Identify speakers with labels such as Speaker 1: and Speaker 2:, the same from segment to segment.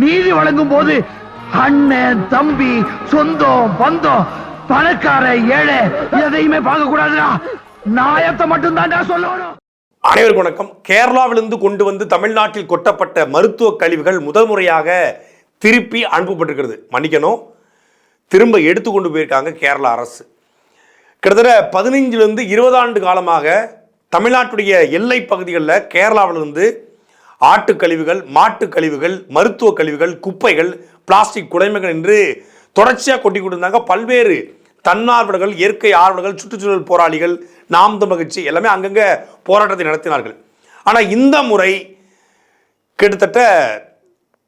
Speaker 1: நீதி வழங்கும் போது அண்ணன் தம்பி சொந்தம் பந்தம் பணக்கார ஏழை எதையுமே பார்க்க கூடாதுடா நாயத்தை மட்டும் சொல்லணும்.
Speaker 2: அனைவருக்கும் வணக்கம். கேரளாவிலிருந்து கொண்டு வந்து தமிழ்நாட்டில் கொட்டப்பட்ட மருத்துவ கழிவுகள் முதல் முறையாக திருப்பி அனுப்பப்பட்டிருக்கிறது. மன்னிக்கணும். திரும்ப எடுத்து கொண்டு போயிருக்காங்க கேரளா அரசு. கிட்டத்தட்ட பதினைஞ்சிலிருந்து இருபது ஆண்டு காலமாக தமிழ்நாட்டுடைய எல்லை பகுதிகளில் கேரளாவிலிருந்து ஆட்டு கழிவுகள் மாட்டு கழிவுகள் மருத்துவ கழிவுகள் குப்பைகள் பிளாஸ்டிக் குடைமைகள் என்று தொடர்ச்சியாக கொட்டி கொண்டிருந்தாங்க. பல்வேறு தன்னார்வலர்கள் இயற்கை ஆர்வலர்கள் சுற்றுச்சூழல் போராளிகள் நாம் மகிழ்ச்சி எல்லாமே அங்கங்கே போராட்டத்தை நடத்தினார்கள். ஆனால் இந்த முறை கிட்டத்தட்ட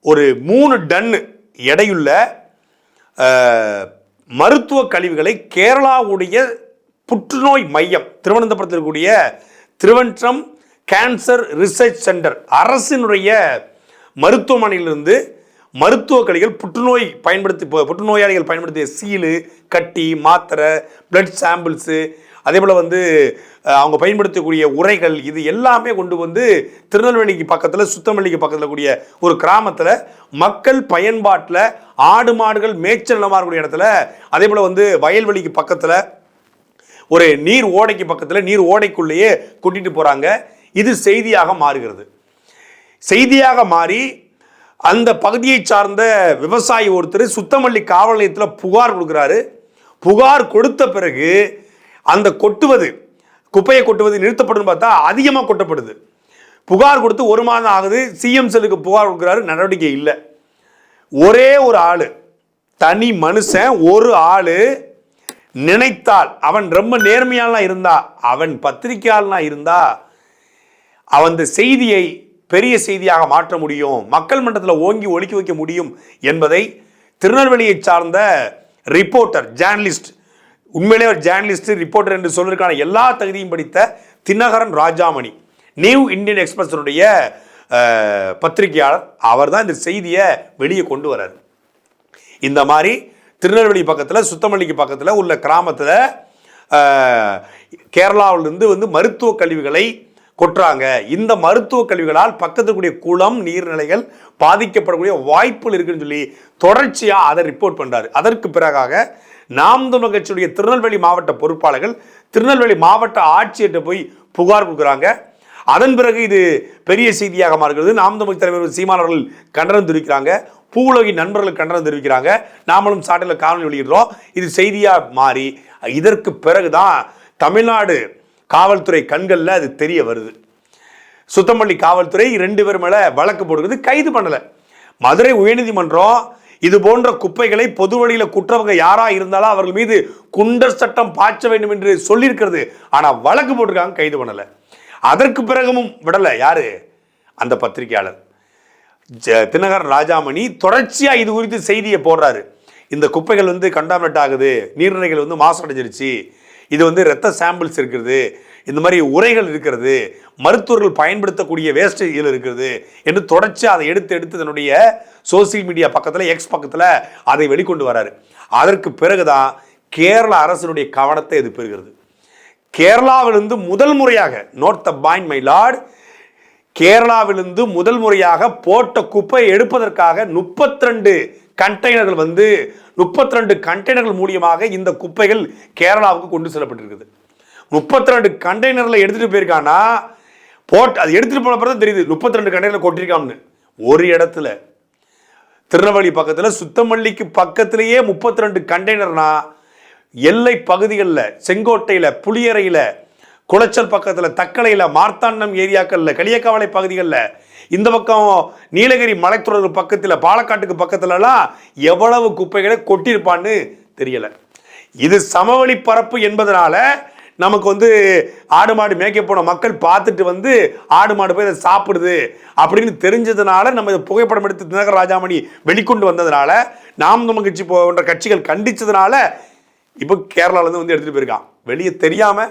Speaker 2: ஒரு மூணு டன் எடையுள்ள மருத்துவ கழிவுகளை கேரளாவுடைய புற்றுநோய் மையம் திருவனந்தபுரத்தில் இருக்கக்கூடிய திருவன்றம் கேன்சர் ரிசர்ச் சென்டர் அரசினுடைய மருத்துவமனையிலிருந்து மருத்துவ கலைகள் புற்றுநோய் பயன்படுத்தி புற்றுநோயாளிகள் பயன்படுத்திய சீலு கட்டி மாத்திரை பிளட் சாம்பிள்ஸு அதே போல் வந்து அவங்க பயன்படுத்தக்கூடிய உரைகள் இது எல்லாமே கொண்டு வந்து திருநெல்வேலிக்கு பக்கத்தில் சுத்தமல்லிக்கு பக்கத்தில் கூடிய ஒரு கிராமத்தில் மக்கள் பயன்பாட்டில் ஆடு மாடுகள் மேய்ச்சல் நிலமாக இருக்கக்கூடிய இடத்துல அதே போல் வந்து வயல்வெளிக்கு பக்கத்தில் ஒரு நீர் ஓடைக்கு பக்கத்தில் நீர் ஓடைக்குள்ளேயே கூட்டிகிட்டு போகிறாங்க இது செய்தியாக மாறுகிறது. செய்தியாக மாறி அந்த பகுதியை சார்ந்த விவசாயி ஒருத்தர் சுத்தமல்லி காவல் நிலையத்தில் புகார் கொடுக்குறாரு. புகார் கொடுத்த பிறகு அந்த கொட்டுவது குப்பையை கொட்டுவது நிறுத்தப்படும் பார்த்தா அதிகமாக கொட்டப்படுது. புகார் கொடுத்து ஒரு மாதம் ஆகுது சிஎம் செல்லுக்கு புகார் கொடுக்குறாரு நடவடிக்கை இல்லை. ஒரே ஒரு ஆள் தனி மனுஷன் ஒரு ஆள் நினைத்தால் அவன் ரொம்ப நேர்மையாலாம் இருந்தா அவன் பத்திரிகையாளனா இருந்தா அவன் இந்த செய்தியை பெரிய செய்தியாக மாற்ற முடியும் மக்கள் மன்றத்தில் ஓங்கி ஒலிக்க வைக்க முடியும் என்பதை திருநெல்வேலியை சார்ந்த ரிப்போர்ட்டர் ஜேர்னலிஸ்ட் உண்மையிலே ஒரு ஜேர்னலிஸ்ட் ரிப்போர்ட்டர் என்று சொல்வதற்கான எல்லா தகுதியும் படித்த தினகரன் ராஜாமணி நியூ இந்தியன் எக்ஸ்பிரஸனுடைய பத்திரிகையாளர். அவர் தான் இந்த செய்தியை வெளியே கொண்டு வரார் இந்த மாதிரி திருநெல்வேலி பக்கத்தில் சுத்தமல்லிக்கு பக்கத்தில் உள்ள கிராமத்தில் கேரளாவிலிருந்து வந்து மருத்துவ கழிவுகளை கொட்டுறாங்க. இந்த மருத்துவ கழிவுகளால் பக்கத்தில் கூடிய குளம் நீர்நிலைகள் பாதிக்கப்படக்கூடிய வாய்ப்புகள் இருக்குன்னு சொல்லி தொடர்ச்சியாக அதை ரிப்போர்ட் பண்ணுறாரு அதற்கு பிறகாக நாம் தமிழர் கட்சியுடைய திருநெல்வேலி மாவட்ட பொறுப்பாளர்கள் திருநெல்வேலி மாவட்ட ஆட்சியர்கிட்ட போய் புகார் கொடுக்குறாங்க. அதன் பிறகு இது பெரிய செய்தியாக மாறுகிறது. நாம் தமிழ் தலைவர் சீமானவர்கள் கண்டனம் தெரிவிக்கிறாங்க. பூவுலகி நண்பர்கள் கண்டனம் தெரிவிக்கிறாங்க. நாமளும் சாட்டில் காணொலி வெளியிடுறோம். இது செய்தியாக மாறி இதற்கு பிறகுதான் தமிழ்நாடு காவல்துறை கண்களில் அது தெரிய வருது. சுத்தமல்லி காவல்துறை ரெண்டு பேர் மேலே வழக்கு போடுகிறது கைது பண்ணலை. மதுரை உயர்நீதிமன்றம் இது போன்ற குப்பைகளை பொது வழியில் குற்றவங்க யாராக இருந்தாலும் அவர்கள் மீது குண்டர் சட்டம் பாய்ச்ச வேண்டும் என்று சொல்லியிருக்கிறது. ஆனால் வழக்கு போட்டிருக்காங்க கைது பண்ணலை. அதற்கு பிறகும் விடலை. யாரு? அந்த பத்திரிகையாளர். ஜ- தினகரன் ராஜாமணி தொடர்ச்சியாக இது குறித்து செய்தியை போடுறாரு. இந்த குப்பைகள் வந்து கண்டாமினேட் ஆகுது நீர்நிலைகள் வந்து மாசடைஞ்சிருச்சு இது வந்து ரத்த சாம்பிள்ஸ் இருக்கிறது இந்த மாதிரி உரைகள் இருக்கிறது மருத்துவர்கள் பயன்படுத்தக்கூடிய வேஸ்டேஜ் இதில் இருக்கிறது என்று தொடர்ச்சி அதை எடுத்து எடுத்து தன்னுடைய சோசியல் மீடியா பக்கத்தில் எக்ஸ் பக்கத்தில் அதை வெளிக்கொண்டு வராரு. அதற்கு பிறகுதான் கேரள அரசினுடைய கவனத்தை இது பெறுகிறது. கேரளாவிலிருந்து முதல் முறையாக note the point my lord கேரளாவிலிருந்து முதல் முறையாக போட்ட குப்பை எடுப்பதற்காக 32 கண்டெய்னர்கள் வந்து 32 கண்டெய்னர்கள் மூலியமாக இந்த குப்பைகள் கேரளாவுக்கு கொண்டு செல்லப்பட்டிருக்குது. 32 கண்டெய்னரில் எடுத்துகிட்டு போயிருக்கானா போட் அது எடுத்துகிட்டு போன தான் தெரியுது 32 கண்டெய்னர் கொட்டிருக்கான்னு ஒரு இடத்துல. திருநெல்வேலி பக்கத்தில் சுத்தமல்லிக்கு பக்கத்திலேயே 32 கண்டெய்னர்னா எல்லை பகுதிகளில் செங்கோட்டையில் புளியறையில் குளச்சல் பக்கத்தில் தக்கலையில் மார்த்தாண்டம் ஏரியாக்களில் களியக்காவலை பகுதிகளில் இந்த பக்கம் நீலகிரி மலைத்தொடர் பக்கத்தில் பாலக்காட்டுக்கு பக்கத்துலலாம் எவ்வளவு குப்பைகளை கொட்டியிருப்பான்னு தெரியலை. இது சமவெளி பரப்பு என்பதனால நமக்கு வந்து ஆடு மாடு மேய்க்க போன மக்கள் பார்த்துட்டு வந்து ஆடு மாடு போய் இதை சாப்பிடுது அப்படின்னு தெரிஞ்சதுனால நம்ம இதை புகைப்படம் எடுத்து தினகர் ராஜாமணி வெளிக்கொண்டு வந்ததுனால நாம் நம்ம கட்சி போன்ற கட்சிகள் கண்டிச்சதுனால இப்போ கேரளாவிலேருந்து வந்து எடுத்துட்டு போயிருக்கான். வெளியே தெரியாம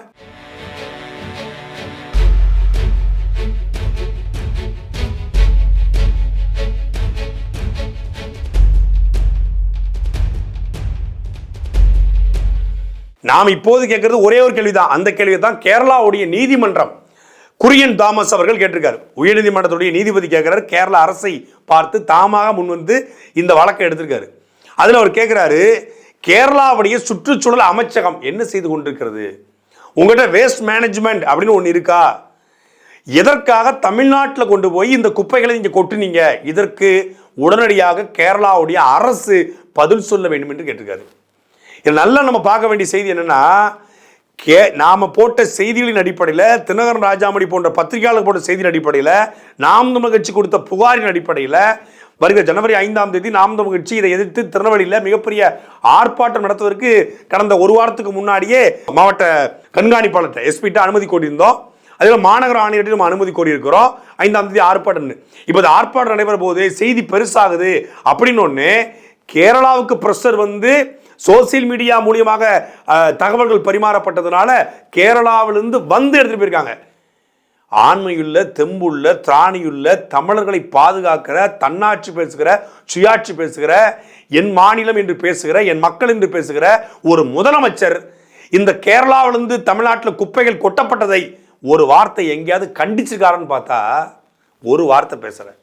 Speaker 2: நாம் இப்போது கேட்கறது ஒரே ஒரு கேள்விதான். அந்த கேள்வி தான் கேரளாவுடைய நீதிமன்றம் குரியன் தாமஸ் அவர்கள் கேட்டிருக்காரு. உயர்நீதிமன்றத்துடைய நீதிபதி கேட்கிறாரு. கேரள அரசை பார்த்து தாமாக முன் வந்து இந்த வழக்கை எடுத்திருக்காரு. அதில் அவர் கேட்குறாரு கேரளாவுடைய சுற்றுச்சூழல் அமைச்சகம் என்ன செய்து கொண்டிருக்கிறது? உங்கள்கிட்ட வேஸ்ட் மேனேஜ்மெண்ட் அப்படின்னு ஒன்று இருக்கா? எதற்காக தமிழ்நாட்டில் கொண்டு போய் இந்த குப்பைகளை நீங்கள் கொட்டுனீங்க? இதற்கு உடனடியாக கேரளாவுடைய அரசு பதில் சொல்ல வேண்டும் என்று கேட்டிருக்காரு. இது நல்லா நம்ம பார்க்க வேண்டிய செய்தி என்னென்னா கே நாம போட்ட செய்திகளின் அடிப்படையில் தினகரன் ராஜாமணி போன்ற பத்திரிகையாளர் போட்ட செய்தியின் அடிப்படையில் நாம் தமிழ் கட்சி கொடுத்த புகாரின் அடிப்படையில் வருகிற ஜனவரி ஐந்தாம் தேதி நாம் தமிழ் கட்சி இதை எதிர்த்து திருநெல்வேலியில் மிகப்பெரிய ஆர்ப்பாட்டம் நடத்துவதற்கு கடந்த ஒரு வாரத்துக்கு முன்னாடியே மாவட்ட கண்காணிப்பாளர்கிட்ட எஸ்பிட்ட அனுமதி கோரியிருந்தோம். அதில் மாநகர ஆணையர்கிட்ட நம்ம அனுமதி கோரியிருக்கிறோம். ஐந்தாம் தேதி ஆர்ப்பாட்டம்னு இப்போ இந்த ஆர்ப்பாட்டம் நடைபெற போது செய்தி பெருசாகுது. அப்படின்னு ஒன்று கேரளாவுக்கு ப்ரெஷர் வந்து சோசியல் மீடியா மூலியமாக தகவல்கள் பரிமாறப்பட்டதுனால கேரளாவிலிருந்து வந்து எடுத்துகிட்டு போயிருக்காங்க. ஆண்மையுள்ள தெம்புள்ள திராணியுள்ள தமிழர்களை பாதுகாக்கிற தன்னாட்சி பேசுகிற சுயாட்சி பேசுகிற என் மாநிலம் என்று பேசுகிற என் மக்கள் என்று பேசுகிற ஒரு முதலமைச்சர் இந்த கேரளாவிலிருந்து தமிழ்நாட்டில் குப்பைகள் கொட்டப்பட்டதை ஒரு வார்த்தை எங்கேயாவது கண்டிச்சிருக்காருன்னு பார்த்தா ஒரு வார்த்தை பேசுகிறேன்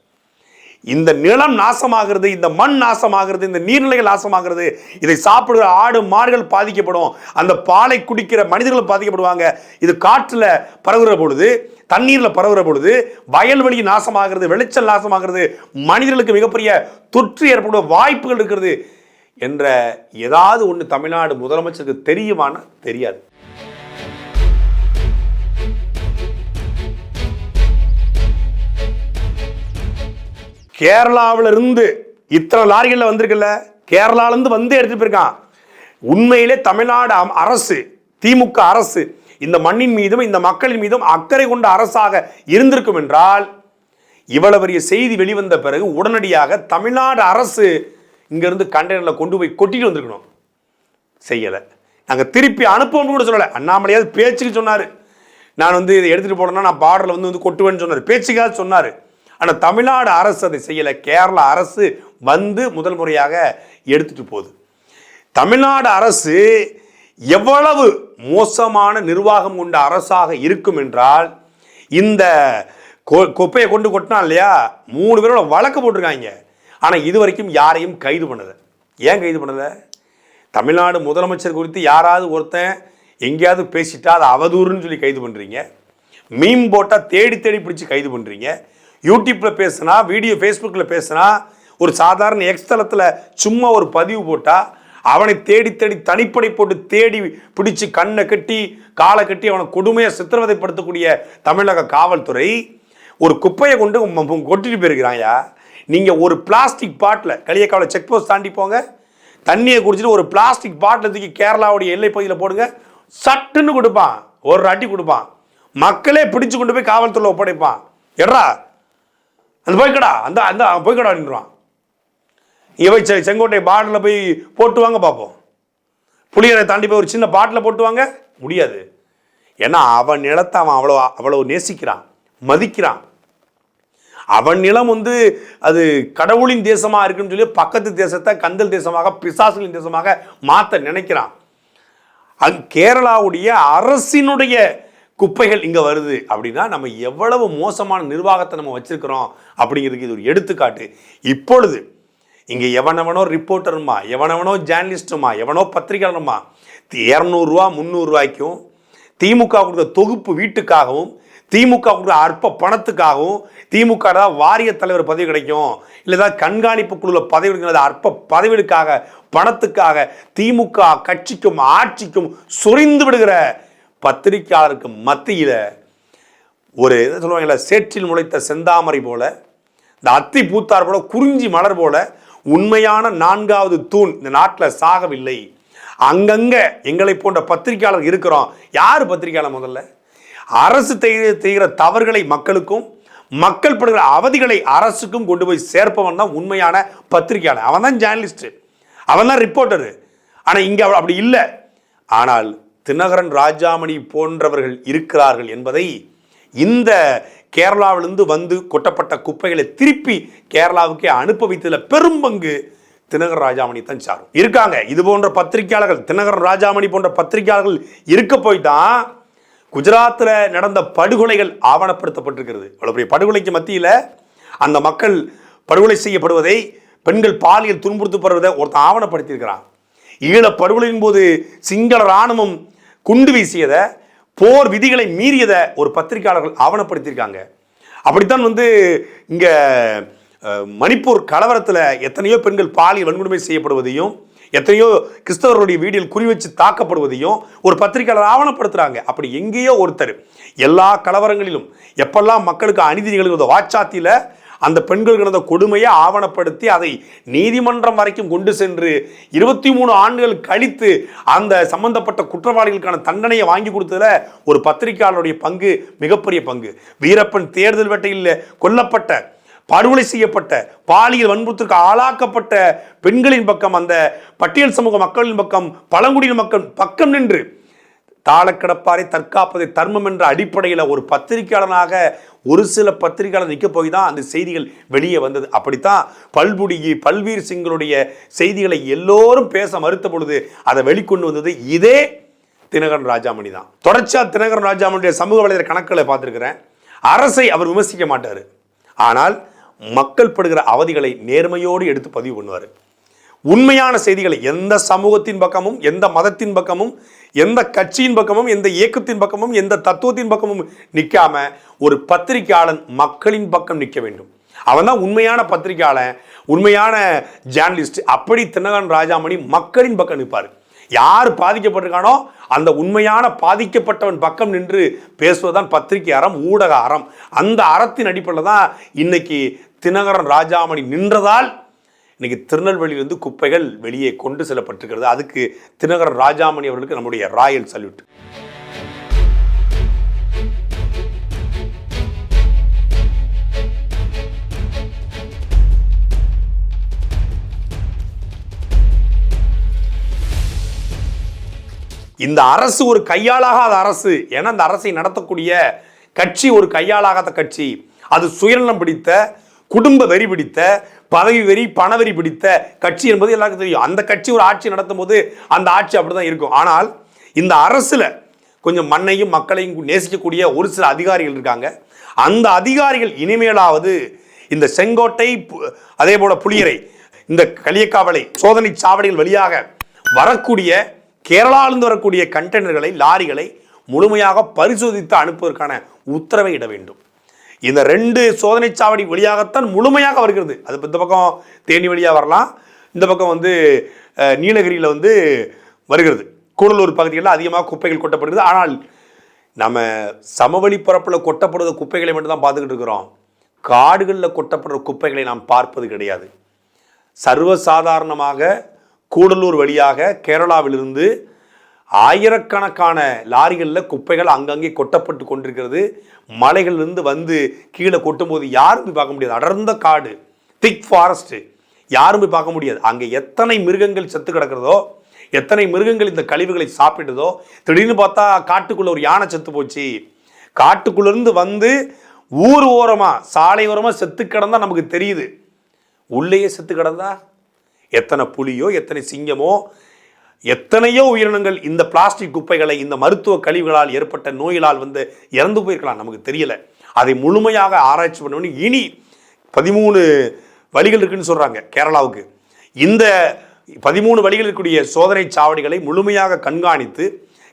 Speaker 2: இந்த நிலம் நாசமாகிறது இந்த மண் நாசமாகிறது இந்த நீர்நிலைகள் நாசமாகிறது இதை சாப்பிடுகிற ஆடு மாடுகள் பாதிக்கப்படும் அந்த பாலை குடிக்கிற மனிதர்கள் பாதிக்கப்படுவாங்க. இது காற்றில் பரவுகிற பொழுது தண்ணீரில் பரவுகிற பொழுது வயல்வெளி நாசமாகிறது வெளிச்சல் நாசமாகிறது மனிதர்களுக்கு மிகப்பெரிய தொற்று ஏற்படும் வாய்ப்புகள் இருக்கிறது என்ற ஏதாவது ஒன்று தமிழ்நாடு முதலமைச்சருக்கு தெரியுமானா? தெரியாது. கேரளாவில் இருந்து இத்தனை லாரிகளில் வந்திருக்குல்ல? கேரளாலேருந்து வந்து எடுத்துட்டு போயிருக்கான். உண்மையிலே தமிழ்நாடு அம்- அரசு திமுக அரசு இந்த மண்ணின் மீதும் இந்த மக்களின் மீதும் அக்கறை கொண்ட அரசாக இருந்திருக்கும் என்றால் இவ்வளவு பெரிய செய்தி வெளிவந்த பிறகு உடனடியாக தமிழ்நாடு அரசு இங்கேருந்து கண்டெய்னரில் கொண்டு போய் கொட்டிட்டு வந்திருக்கணும். செய்யலை. நாங்கள் திருப்பி அனுப்புவோம்னு கூட சொல்லலை. அண்ணாமலையாவது பேச்சுக்கு சொன்னார். நான் வந்து இதை எடுத்துகிட்டு போனேன்னா நான் பார்டரில் வந்து வந்து கொட்டுவேன்னு சொன்னார். பேச்சுக்காக சொன்னார். ஆனால் தமிழ்நாடு அரசு அதை செய்யலை. கேரள அரசு வந்து முதல் முறையாக எடுத்துட்டு போகுது. தமிழ்நாடு அரசு எவ்வளவு மோசமான நிர்வாகம் கொண்ட அரசாக இருக்கும் என்றால் இந்த கொ- குப்பையை கொண்டு கொட்டினா இல்லையா? மூணு பேரோட வழக்கு போட்டிருக்காங்க. ஆனால் இது வரைக்கும் யாரையும் கைது பண்ணலை. ஏன் கைது பண்ணலை? தமிழ்நாடு முதலமைச்சர் குறித்து யாராவது ஒருத்தன் எங்கேயாவது பேசிட்டா அது அவதூறுன்னு சொல்லி கைது பண்ணுறீங்க மீன் போட்டால் தேடி தேடி பிடிச்சி கைது பண்ணுறீங்க யூடியூப்பில் பேசுனா வீடியோ ஃபேஸ்புக்கில் பேசுனா ஒரு சாதாரண எக்ஸ்தலத்தில் சும்மா ஒரு பதிவு போட்டால் அவனை தேடி தேடி தனிப்படை போட்டு தேடி பிடிச்சு கண்ணை கட்டி காலை கட்டி அவனை கொடுமையாக சித்திரவதைப்படுத்தக்கூடிய தமிழக காவல்துறை ஒரு குப்பையை கொண்டு கொட்டிட்டு போயிருக்கிறாயா நீங்கள் ஒரு plastic bottle Kaliyakkavilai check post தாண்டி போங்க. தண்ணியை குடிச்சிட்டு ஒரு பிளாஸ்டிக் பாட்டில் தூக்கி கேரளாவுடைய எல்லை பகுதியில் போடுங்க. சட்டுன்னு கொடுப்பான். ஒரு அடி கொடுப்பான். மக்களே பிடிச்சு கொண்டு போய் காவல்துறையில் ஒப்படைப்பான். எட்ரா அந்த போய்க்கடா அந்த அந்த போய்க்கடா அப்படின்றான் இவை செ- செங்கோட்டை பாட்டில் போய் போட்டுவாங்க பார்ப்போம் புளியரை தாண்டி போய் ஒரு சின்ன பாட்டில் போட்டுவாங்க? முடியாது. ஏன்னா அவன் நிலத்தை அவன் அவ்வளோ அவ்வளோ நேசிக்கிறான் மதிக்கிறான். அவன் நிலம் வந்து அது கடவுளின் தேசமாக இருக்குன்னு சொல்லி பக்கத்து தேசத்தை கந்தல் தேசமாக பிசாசுகளின் தேசமாக மாற்ற நினைக்கிறான். அங் கேரளாவுடைய அரசினுடைய குப்பைகள் இங்கே வருது அப்படின்னா நம்ம எவ்வளவு மோசமான நிர்வாகத்தை நம்ம வச்சுருக்கிறோம் அப்படிங்கிறதுக்கு இது ஒரு எடுத்துக்காட்டு. இப்பொழுது இங்கே எவனவனோ ரிப்போர்ட்டருமா எவனவனோ ஜேர்னலிஸ்ட்டுமா எவனோ பத்திரிகையாளருமா இரநூறுவா முந்நூறுரூவாய்க்கும் திமுக கொடுக்குற தொகுப்பு வீட்டுக்காகவும் திமுக கொடுக்குற அற்ப பணத்துக்காகவும் திமுக தான் வாரிய தலைவர் பதவி கிடைக்கும். இல்லை ஏதாவது கண்காணிப்பு குழுவில் பதவி கிடைக்கிறது அற்ப பதவிகளுக்காக பணத்துக்காக திமுக கட்சிக்கும் ஆட்சிக்கும் சொரிந்து விடுகிற பத்திரிகையாளருக்கு மத்தியில் ஒரு என்ன சொல்லுவாங்கல்ல சேற்றில் முளைத்த செந்தாமரை போல இந்த அத்தி பூத்தார் போல குறிஞ்சி மலர் போல உண்மையான நான்காவது தூண் இந்த நாட்டில் சாகவில்லை. அங்கங்க எங்களை போன்ற பத்திரிகையாளர் இருக்கிறோம். யார் பத்திரிகையாளர் முதல்ல? அரசு தெய்- செய்கிற தவறுகளை மக்களுக்கும் மக்கள் படுகிற அவதிகளை அரசுக்கும் கொண்டு போய் சேர்ப்பவன் தான் உண்மையான பத்திரிகையாளர். அவன் தான் ஜேர்னலிஸ்ட் அவன் தான் ரிப்போர்ட்டரு ஆனால் இங்கே அப்படி இல்லை. ஆனால் தினகரன் ராஜாமணி போன்றவர்கள் இருக்கிறார்கள் என்பதை இந்த கேரளாவிலிருந்து வந்து கொட்டப்பட்ட குப்பைகளை திருப்பி கேரளாவுக்கே அனுப்ப வைத்ததில் பெரும்பங்கு தினகர் ராஜாமணி தான் சாரும். இருக்காங்க. இது போன்ற பத்திரிகையாளர்கள் தினகரன் ராஜாமணி போன்ற பத்திரிகையாளர்கள் இருக்க போய் தான் குஜராத்தில் நடந்த படுகொலைகள் ஆவணப்படுத்தப்பட்டிருக்கிறது. அவ்வளவு பெரிய படுகொலைக்கு மத்தியில் அந்த மக்கள் படுகொலை செய்யப்படுவதை பெண்கள் பாலியல் துன்புறுத்தப்படுவதை ஒருத்தன் ஆவணப்படுத்தியிருக்கிறான். ஈழ படுகொலையின் போது சிங்கள இராணுவம் குண்டு வீசியதை போர் விதிகளை மீறியதை ஒரு பத்திரிகையாளர்கள் ஆவணப்படுத்தியிருக்காங்க. அப்படித்தான் வந்து இங்கே மணிப்பூர் கலவரத்தில் எத்தனையோ பெண்கள் பாலியல் வன்கொடுமை செய்யப்படுவதையும் எத்தனையோ கிறிஸ்தவர்களுடைய வீடியில் குறிவச்சு தாக்கப்படுவதையும் ஒரு பத்திரிகையாளர் ஆவணப்படுத்துகிறாங்க அப்படி எங்கேயோ ஒருத்தர் எல்லா கலவரங்களிலும் எப்பெல்லாம் மக்களுக்கு அநீதி நிகழ்கிறதோ வாச்சாத்தியில அந்த பெண்கள் கிடந்த கொடுமையை ஆவணப்படுத்தி அதை நீதிமன்றம் வரைக்கும் கொண்டு சென்று இருபத்தி மூணு ஆண்டுகள் கழித்து அந்த சம்பந்தப்பட்ட குற்றவாளிகளுக்கான தண்டனையை வாங்கி கொடுத்ததுல ஒரு பத்திரிகையாளருடைய பங்கு மிகப்பெரிய பங்கு. வீரப்பன் தேர்தல் வேட்டையில் கொல்லப்பட்ட படுகொலை செய்யப்பட்ட பாலியல் வன்புறுத்திற்கு ஆளாக்கப்பட்ட பெண்களின் பக்கம் அந்த பட்டியல் சமூக மக்களின் பக்கம் பழங்குடியின மக்கள் பக்கம் நின்று தாளக்கிடப்பாரை தற்காப்பதை தர்மம் என்ற அடிப்படையில் ஒரு பத்திரிகையாளனாக ஒரு சில பத்திரிகையாளர் நிற்க போய் தான் அந்த செய்திகள் வெளியே வந்தது. அப்படித்தான் பல்புடிகி பல்வீர் சிங்களுடைய செய்திகளை எல்லோரும் பேச மறுத்த பொழுது அதை வெளிக்கொண்டு வந்தது இதே தினகரன் ராஜாமணி தான். தொடர்ச்சியாக தினகரன் ராஜாமணியுடைய சமூக வலைதள கணக்குகளை பார்த்துருக்கிறேன். அரசை அவர் விமர்சிக்க மாட்டார். ஆனால் மக்கள் படுகிற அவதிகளை நேர்மையோடு எடுத்து பதிவு பண்ணுவார். உண்மையான செய்திகளை எந்த சமூகத்தின் பக்கமும் எந்த மதத்தின் பக்கமும் எந்த கட்சியின் பக்கமும் எந்த இயக்கத்தின் பக்கமும் எந்த தத்துவத்தின் பக்கமும் நிற்காம ஒரு பத்திரிகையாளன் மக்களின் பக்கம் நிற்க வேண்டும். அவன் தான் உண்மையான பத்திரிகையாளன் உண்மையான ஜேர்னலிஸ்ட். அப்படி தினகரன் ராஜாமணி மக்களின் பக்கம் நிற்பார். யார் பாதிக்கப்பட்டிருக்கானோ அந்த உண்மையான பாதிக்கப்பட்டவன் பக்கம் நின்று பேசுவதுதான் பத்திரிகை அறம் ஊடக அறம். அந்த அறத்தின் அடிப்படையில் தான் இன்னைக்கு தினகரன் ராஜாமணி நின்றதால் இன்னைக்கு திருநெல்வேலியிலிருந்து குப்பைகள் வெளியே கொண்டு செல்லப்பட்டிருக்கிறது. அதுக்கு தினகரன் ராஜாமணி அவர்களுக்கு நம்முடைய ராயல் சல்யூட். இந்த அரசு ஒரு கையாளாகாத அரசு. ஏன்னா அந்த அரசை நடத்தக்கூடிய கட்சி ஒரு கையாளாகாத கட்சி. அது சுயநலம் பிடித்த குடும்ப வெறி பிடித்த பதவி வெறி பணவெறி பிடித்த கட்சி என்பது எல்லாருக்கும் தெரியும். அந்த கட்சி ஒரு ஆட்சி நடத்தும் போது அந்த ஆட்சி அப்படிதான் இருக்கும். ஆனால் இந்த அரசில் கொஞ்சம் மண்ணையும் மக்களையும் நேசிக்கக்கூடிய ஒரு சில அதிகாரிகள் இருக்காங்க. அந்த அதிகாரிகள் இனிமேலாவது இந்த செங்கோட்டை பு- அதே போல புளியரை இந்த களியக்காவலை சோதனை சாவடிகள் வழியாக வரக்கூடிய கேரளாவிலிருந்து வரக்கூடிய கண்டெய்னர்களை லாரிகளை முழுமையாக பரிசோதித்து அனுப்புவதற்கான உத்தரவை இட வேண்டும். இந்த ரெண்டு சோதனை சாவடி வழியாகத்தான் முழுமையாக வருகிறது. அது இந்த பக்கம் தேனி வழியாக வரலாம். இந்த பக்கம் வந்து நீலகிரியில் வந்து வருகிறது. கூடலூர் பகுதிகளில் அதிகமாக குப்பைகள் கொட்டப்படுகிறது. ஆனால் நம்ம சமவெளி பரப்பில் கொட்டப்படுற குப்பைகளை மட்டும் தான் பார்த்துக்கிட்டு இருக்கிறோம். காடுகளில் கொட்டப்படுற குப்பைகளை நாம் பார்ப்பது கிடையாது. சர்வசாதாரணமாக கூடலூர் வழியாக கேரளாவிலிருந்து ஆயிரக்கணக்கான லாரிகளில் குப்பைகள் அங்கங்கே கொட்டப்பட்டு கொண்டிருக்கிறது. மலைகள்லேருந்து வந்து கீழே கொட்டும்போது யாரும் போய் பார்க்க முடியாது. அடர்ந்த காடு திக் ஃபாரஸ்ட்டு யாரும் போய் பார்க்க முடியாது. அங்கே எத்தனை மிருகங்கள் செத்து கிடக்கிறதோ எத்தனை மிருகங்கள் இந்த கழிவுகளை சாப்பிடுதோ திடீர்னு பார்த்தா காட்டுக்குள்ளே ஒரு யானை செத்து போச்சு. காட்டுக்குள்ளேருந்து வந்து ஊர் ஓரமாக சாலை ஓரமாக செத்து கிடந்தா நமக்கு தெரியுது. உள்ளேயே செத்து கிடந்தா? எத்தனை புலியோ எத்தனை சிங்கமோ எத்தனையோ உயிரினங்கள் இந்த பிளாஸ்டிக் குப்பைகளை இந்த மருத்துவ கழிவுகளால் ஏற்பட்ட நோயினால் வந்து இறந்து போயிருக்கலாம் நமக்கு தெரியல. அதை முழுமையாக ஆராய்ச்சி பண்ண இனி பதிமூணு வழிகள் இருக்குன்னு சொல்கிறாங்க கேரளாவுக்கு. இந்த பதிமூணு வழிகள் இருக்கக்கூடிய சோதனை சாவடிகளை முழுமையாக கண்காணித்து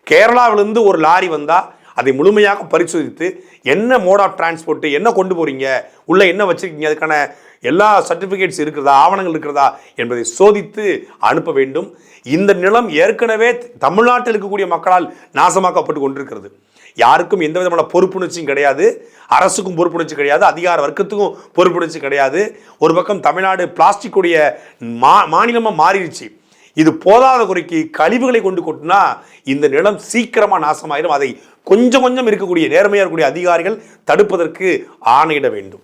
Speaker 2: கேரளாவிலிருந்து ஒரு லாரி வந்தால் அதை முழுமையாக பரிசோதித்து என்ன மோட் ஆஃப் டிரான்ஸ்போர்ட்டு என்ன கொண்டு போகிறீங்க உள்ளே என்ன வச்சுருக்கீங்க அதுக்கான எல்லா சர்டிஃபிகேட்ஸ் இருக்கிறதா ஆவணங்கள் இருக்கிறதா என்பதை சோதித்து அனுப்ப வேண்டும். இந்த நிலம் ஏற்கனவே தமிழ்நாட்டில் இருக்கக்கூடிய மக்களால் நாசமாக்கப்பட்டு கொண்டிருக்கிறது. யாருக்கும் எந்த விதமான பொறுப்புணர்ச்சியும் கிடையாது. அரசுக்கும் பொறுப்புணர்ச்சி கிடையாது. அதிகார வர்க்கத்துக்கும் பொறுப்புணர்ச்சி கிடையாது. ஒரு பக்கம் தமிழ்நாடு பிளாஸ்டிக்குடைய மா மாநிலமாக மாறிடுச்சு. இது போதாத குறைக்கு கழிவுகளை கொண்டு கொட்டினா இந்த நிலம் சீக்கிரமாக நாசமாயிடும் அதை கொஞ்சம் கொஞ்சம் இருக்கக்கூடிய நேர்மையாக இருக்கக்கூடிய அதிகாரிகள் தடுப்பதற்கு ஆணையிட வேண்டும்.